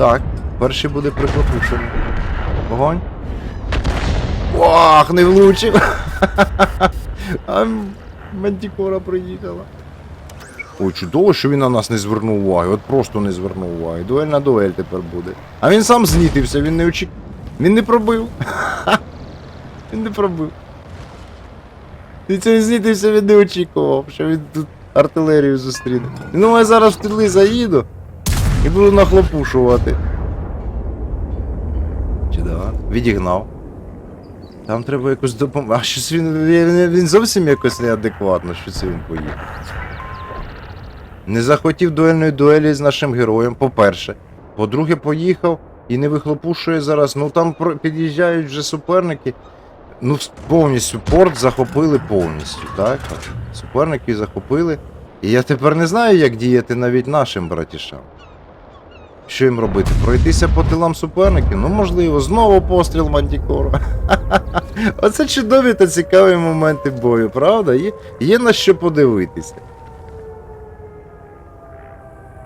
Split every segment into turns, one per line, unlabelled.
Так, перший буде приклопушений. Вогонь. Ох, не влучив. А мантікора проїхала. Ой, чудово, що він на нас не звернув уваги. От просто не звернув уваги. Дуель на дуель тепер буде. А він сам знітився, він не очік... Він не пробив. Він не пробив. Ти цього знітився, він не очікував, що він тут артилерію зустріне. Ну, я зараз в тили заїду і буду нахлопушувати. Чудово. Відігнав. Там треба якось допомогти. А щось він, він, він зовсім якось неадекватно, що це він поїхав. Не захотів дуельної дуелі з нашим героєм, по-перше. По-друге, поїхав і не вихлопушує зараз. Ну там під'їжджають вже суперники. Ну, повністю порт захопили повністю, так? Суперники захопили. І я тепер не знаю, як діяти навіть нашим братішам. Що їм робити? Пройтися по тилам суперників? Ну, можливо, знову постріл Мантікора. Оце чудові та цікаві моменти бою, правда? Є, є на що подивитися.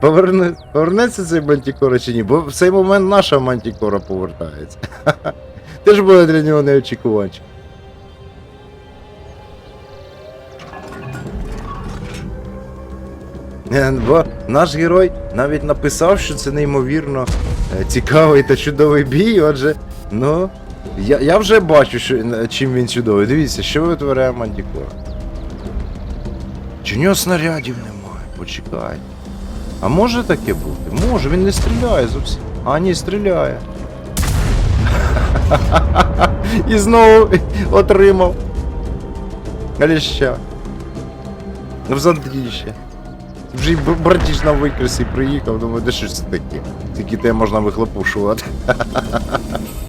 Поверне, повернеться цей Мантікора чи ні? Бо в цей момент наша Мантікора повертається. Теж було для нього неочікуванче. Бо наш герой навіть написав, що це неймовірно е, цікавий та чудовий бій, отже, ну. Я, я вже бачу, що, е, чим він чудовий. Дивіться, що витворяє Мантікора. Чи нього снарядів немає? Почекай. А може таке бути? Може, він не стріляє зовсім. А, ні, стріляє. І знову отримав. Ляща. В задріще. Вже й бр- братіш на викресі приїхав, думаю, де щось це таке. Тільки те можна вихлопушувати.